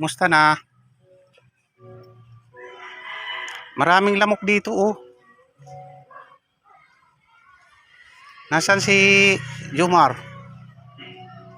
Musta na? Maraming lamok dito oh. Nasaan si Jumar?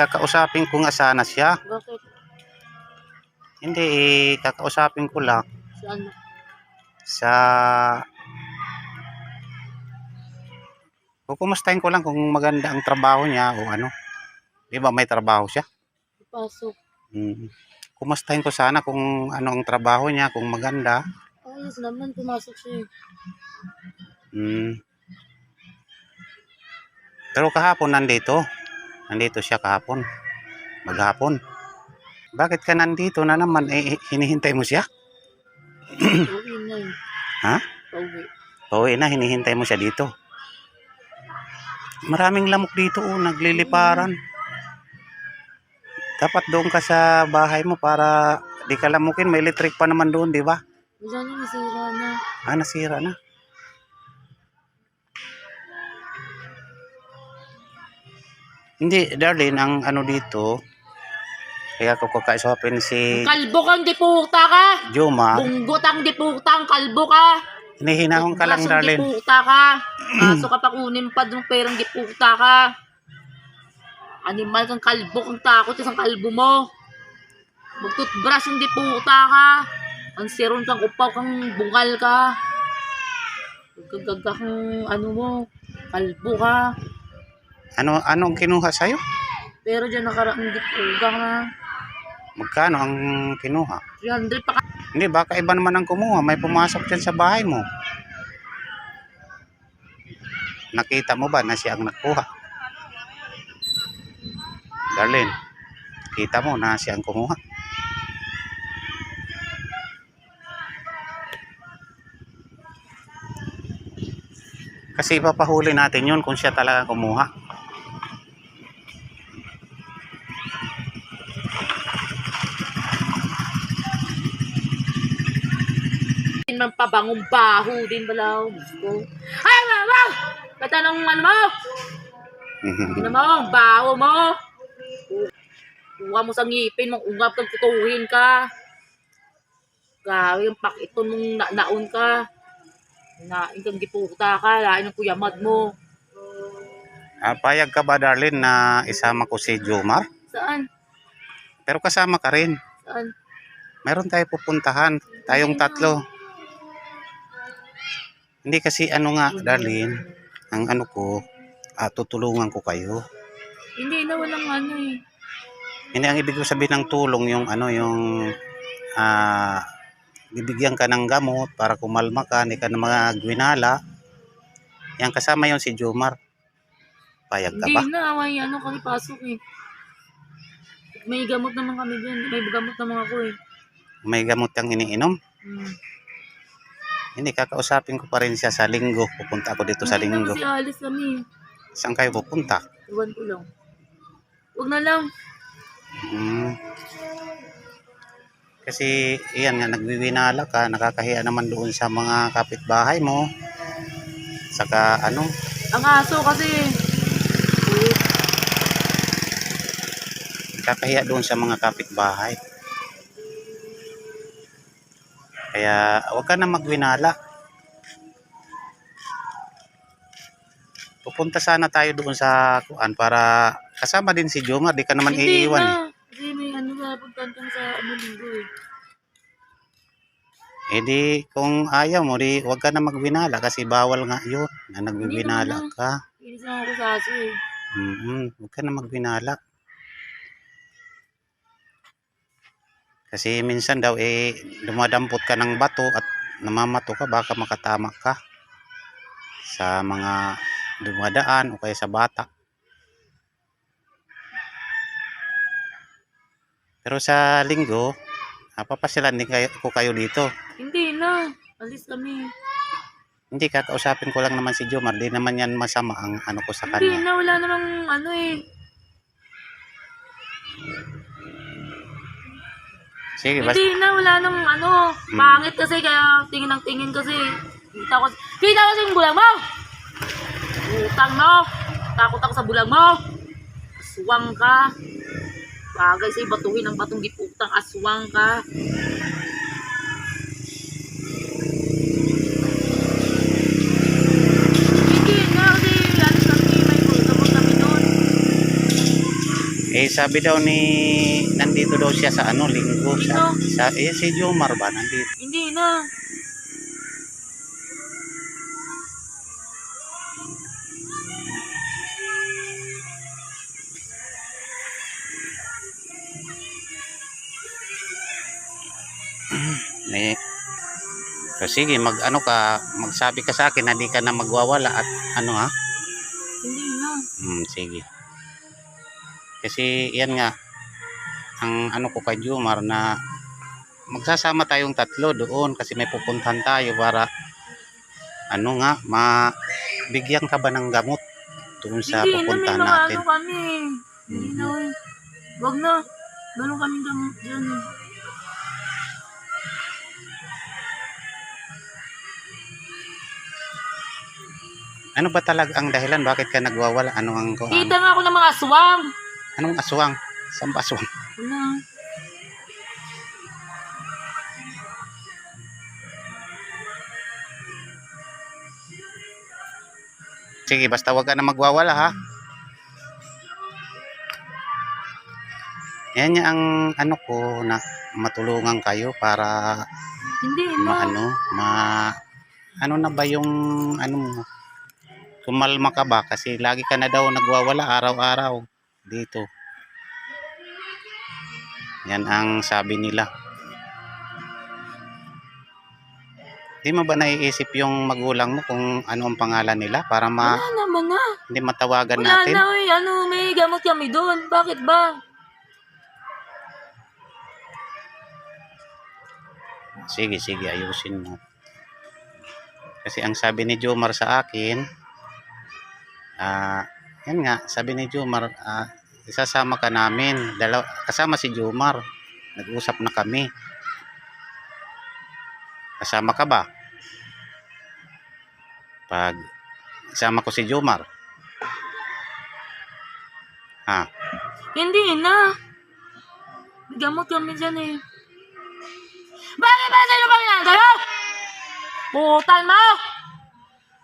Kakausapin ko nga sana siya. Bakit? Hindi, eh, kakausapin ko lang Saan? sa... Kukumustahin ko lang kung maganda ang trabaho niya o ano. Di ba may trabaho siya? Pasok. Hmm. Kumustahin ko sana kung ano ang trabaho niya, kung maganda. Ayos naman, pumasok siya eh. Hmm. Pero kahapon nandito. Nandito siya kahapon. Maghapon. Bakit ka nandito na naman? Eh, hinihintay mo siya? Pauwi na eh. Ha? Pauwi. Pauwi na, hinihintay mo siya dito. Maraming lamok dito, oh, nagliliparan. Dapat doon ka sa bahay mo para di ka lamukin. May electric pa naman doon, di ba? Wala na, nasira na. Ah, nasira na. Hindi, darling, ang ano dito, kaya ko kakaisopin si Kalbo kang diputa ka! Juma, Bunggot ang diputa, ang kalbo ka! hinihinahon ka lang, Basong darling. diputa ka! Kaso ka pa kunin pa ng perang diputa ka! Animal kang kalbo kang takot isang kalbo mo! Magtutbrush ang diputa ka! Ang siron kang upaw kang bungal ka! Gagaga kang ano mo, kalbo ka! Ano, anong kinuha sa'yo? Pero dyan nakaraang dipuga na. Magkano ang kinuha? 300 pa ka. Hindi, baka iba naman ang kumuha. May pumasok dyan sa bahay mo. Nakita mo ba na siya ang nakuha? Darlene, kita mo na siya ang kumuha. Kasi ipapahuli natin yun kung siya talaga kumuha. man pabangong baho din balaw. Gusto. Ay, mama! Kata ng ano mo? Ano mo? Baho mo. Kuha mo sa ngipin, mong ungap kang tutuhin ka. Gawi yung pakito nung na naon ka. Nain kang giputa ka, lain ng kuyamad mo. Ah, payag ka ba, Darlene, na isama ko si Jomar? Saan? Pero kasama ka rin. Saan? Meron tayo pupuntahan. Tayong tatlo. Hindi kasi ano nga, Darlene, ang ano ko, ah, tutulungan ko kayo. Hindi na walang ano eh. Hindi ang ibig ko sabihin ng tulong yung ano yung ah bibigyan ka ng gamot para kumalma ka, hindi ka na mga gwinala. Yan kasama yon si Jomar. Payag ka Hindi ba? na, may ano kami pasok eh. May gamot naman kami dyan. May gamot naman ako eh. May gamot kang iniinom? Hmm. Hindi, kakausapin ko pa rin siya sa linggo. Pupunta ako dito sa Hindi na linggo. kasi alis kami. Saan kayo pupunta? Iwan ko lang. Huwag na lang. Hmm. Kasi, iyan nga, nagwiwinala ka, nakakahiya naman doon sa mga kapitbahay mo. Saka, ano, Ang aso kasi. nakakahiya doon sa mga kapitbahay. Kaya, huwag ka na magwinala. Pupunta sana tayo doon sa kuan para kasama din si Jomar, di ka naman Hindi iiwan. eh. na. May ano na puntan kang sa ano linggo eh. Eh di, kung ayaw mo, di, huwag ka na magwinala kasi bawal nga yun na Hindi nagwiwinala naman ka. Inis lang ako sa aso eh. mm Huwag ka na magwinala. Kasi minsan daw eh dumadampot ka ng bato at namamato ka baka makatama ka sa mga dumadaan o kaya sa bata. Pero sa linggo, papasilan din kayo, ko kayo dito. Hindi na. Alis kami. Hindi, kakausapin ko lang naman si Jomar. Di naman yan masama ang ano ko sa Hindi kanya. na. Wala namang ano eh. Sige, basta. Hindi na. Wala namang ano. Hmm. Pangit kasi kaya tingin ng tingin kasi. Kita ko. Kita ko yung bulang mo! Utang mo! Takot ako sa bulang mo! Aswang ka! Bagay sa'yo, batuhin ang batong giputang aswang ka. Eh, sabi daw ni, nandito daw siya sa ano, linggo. Sa, sa, eh, si Jomar ba, nandito. Hindi na. Eh, so sige, mag ano ka, magsabi ka sa akin na di ka na magwawala at ano ha? Hindi na. Hmm, sige. Kasi yan nga, ang ano ko kay Jomar na magsasama tayong tatlo doon kasi may pupuntahan tayo para ano nga, mabigyan ka ba ng gamot doon sa Hindi na, pupuntahan mga natin. ano kami. Hindi Mhm. na, eh. Wag na. Meron kami gamot dyan. Ano ba talaga ang dahilan? Bakit ka nagwawala? Ano ang ko? Kita nga ako ng mga aswang. Anong aswang? Saan ba aswang? Wala. Sige, basta wag ka na magwawala ha. Yan nga ang ano ko na matulungan kayo para Hindi na. maano, ma ano na ba yung ano mo? Kumalma ka ba kasi lagi ka na daw nagwawala araw-araw dito. Yan ang sabi nila. Di mo ba naiisip yung magulang mo kung ano ang pangalan nila para ma Wala naman na. hindi matawagan Wala natin? na eh. Ano, may gamot kami doon. Bakit ba? Sige, sige, ayusin mo. Kasi ang sabi ni Jomar sa akin, ah, yan nga, sabi ni Jomar, ah, isasama ka namin. Dalaw kasama si Jomar. Nag-usap na kami. Kasama ka ba? Pag isama ko si Jomar. Ha? Hindi na. Gamot kami dyan eh. Bakit ba sa'yo ba ginagawa? Putan mo!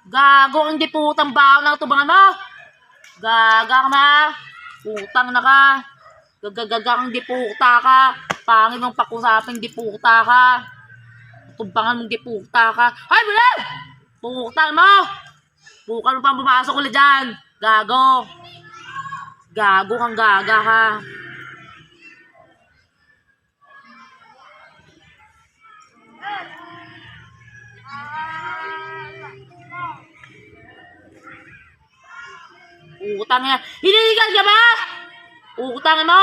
Gago ang di putang baon ng tubangan mo! Gaga ka ma! Putang na ka! Gagagaga kang di puta ka! Pangin mong pakusapin di puta ka! Tubangan mong di puta ka! Ay, wala! Putang mo! Bukan mo pang pumasok ulit dyan! Gago! Gago kang gaga ka. Utang niya. Hiniligan ka ba? Utang mo.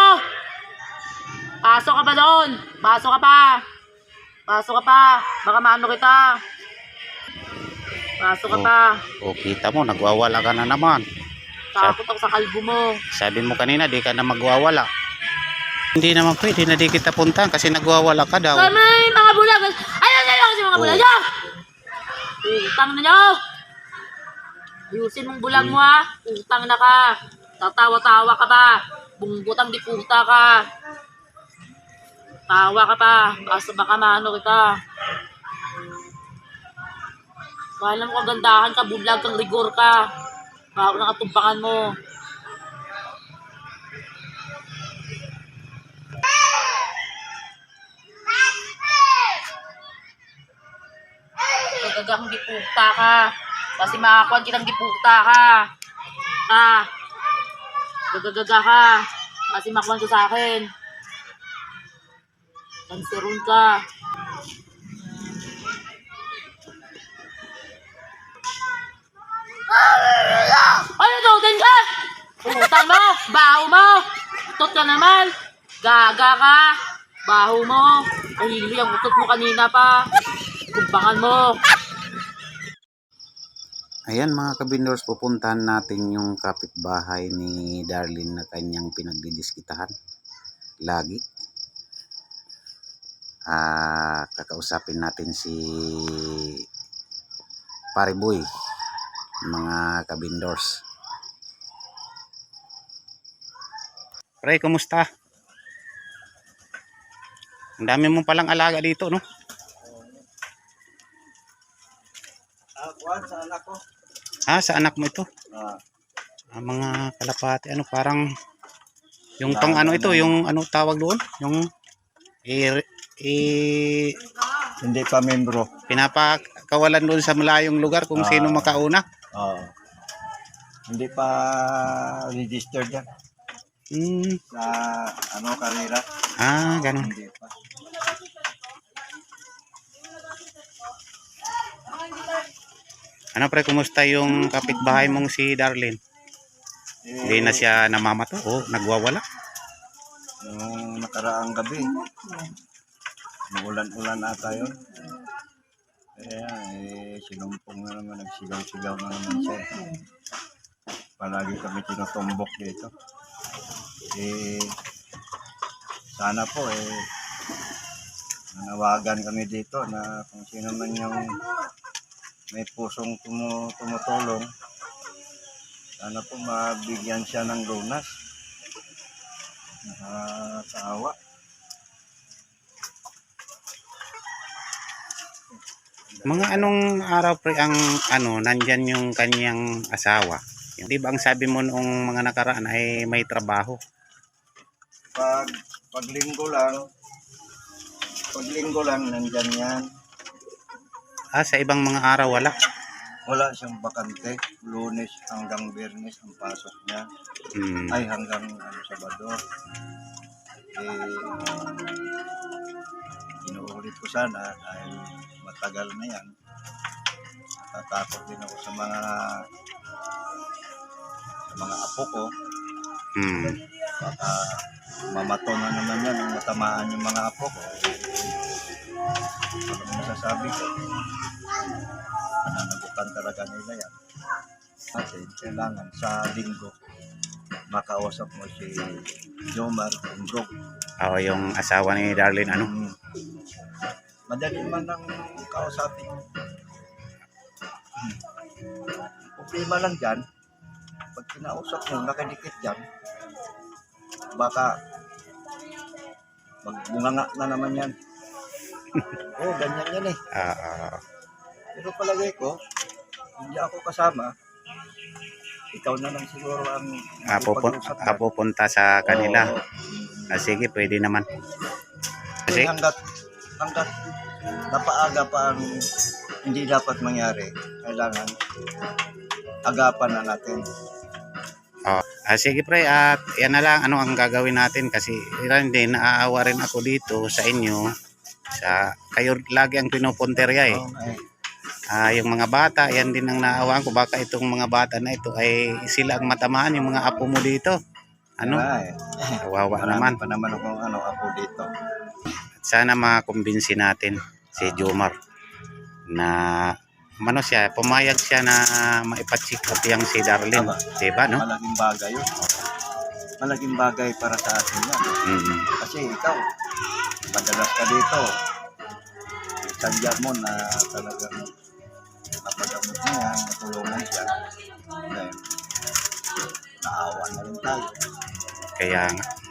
Pasok ka pa doon. Pasok ka pa. Pasok ka pa. Baka maano kita. Pasok ka Oh. pa. O kita mo, nagwawala ka na naman. Takot ako sa kalbo mo. Sabi mo kanina, di ka na magwawala. Hindi naman pwede na di kita puntahan kasi nagwawala ka daw. May mga bulag. Ayun na lang kasi mga Oh. bulag. Utang na nyo. Ayusin mong bulag mo ha. Utang na ka. Tatawa-tawa ka ba? Bungbutang di puta ka. Tawa ka pa. Basta baka maano kita. Kala mo kagandahan ka, bulag kang rigor ka. Bako na katumpangan mo. Gagagang diputa ka. Kasi makakuan kitang diputa ka. Ha? Gagagaga ka. Kasi makuan ko sa akin. Kanseron ka. Ano daw din ka? Utang mo, baho mo. Utot ka naman. Gaga ka. Baho mo. Ay, ang utot mo kanina pa. Kumpangan mo. Ayan mga kabindors, pupuntahan natin yung kapitbahay ni Darlene na kanyang pinagdidiskitahan. Lagi. Ah, kakausapin natin si Pariboy, mga kabindors. Pre, kumusta? Ang dami mo palang alaga dito, no? Ah, kuwan sa anak ko. Ah, sa anak mo ito. Ah, Ang mga kalapati, ano, parang yung pang ano ito, yung ano tawag doon? Yung i, i hindi pa membro. pinapakawalan doon sa malayong lugar kung Ah. sino makauna. Oo. Hindi pa registered yan Hmm. sa ano karera. Ah, ganun. Hindi pa. Ano pre, kumusta yung kapitbahay mong si Darlene? Eh, Hindi na siya namamato? Oh, nagwawala? Nung nakaraang gabi. Umulan-ulan ata yun. Kaya eh, sinumpong na naman, nagsigaw-sigaw na naman siya. Palagi kami tinutumbok dito. Eh, sana po eh, nanawagan kami dito na kung sino man yung may pusong tumu tumutulong, sana po mabigyan siya ng lunas. Nakakaawa. Mga anong araw pre ang ano, nandyan yung kanyang asawa? Di ba ang sabi mo noong mga nakaraan ay may trabaho? Pag, pag linggo lang, pag linggo lang, nandyan yan. Ah, sa ibang mga araw wala. Wala siyang bakante. Lunes hanggang biyernes ang pasok niya. Hmm. Ay, hanggang ano, Sabado. Eh, inuulit ko sana dahil matagal na yan. Natatakot din ako sa mga sa mga apo ko. Hmm. Baka mamato na naman yan ang matamaan yung mga apo ko. Masasabi ko? Pananagutan talaga nila yan. Kasi kailangan sa linggo makausap mo si Jomar Kumbrog. Oo, yung asawa ni Darlene ano? Mm. Madali man ang kausapin. Hmm. Problema lang dyan, pag kinausap mo, nakadikit dyan, baka magbunganga na naman yan. Oh, ganyan yan eh. Ah, ah. Pero palagay ko, hindi ako kasama, ikaw na lang siguro ang Ah, pupun- ah, yan. pupunta sa kanila. Oo. Ah, sige, pwede naman. Kasi Kasi, hanggat, hanggat napaaga pa ang hindi dapat mangyari, kailangan agapan na natin. oh, ah, sige pre, at yan na lang ano ang gagawin natin kasi ilan din naaawa rin ako dito sa inyo sa kayo lagi ang pinupunterya eh. Okay. Ah, yung mga bata, yan din ang naawaan ko. Baka itong mga bata na ito ay sila ang matamaan, yung mga apo mo dito. Ano? Ay, Kawawa naman. pa naman akong ano, apo dito. Sana makakumbinsi natin si Jomar na ano siya, pumayag siya na maipacheck up yung si Darlene. Tama. Diba, no? Malaking bagay yun. Malaking bagay para sa atin yan. Mm. Kasi ikaw, madalas ka dito. Sadya mo na talagang napagamot mo yan, natulungan siya. Ngayon, naawa na rin tayo. Kaya nga.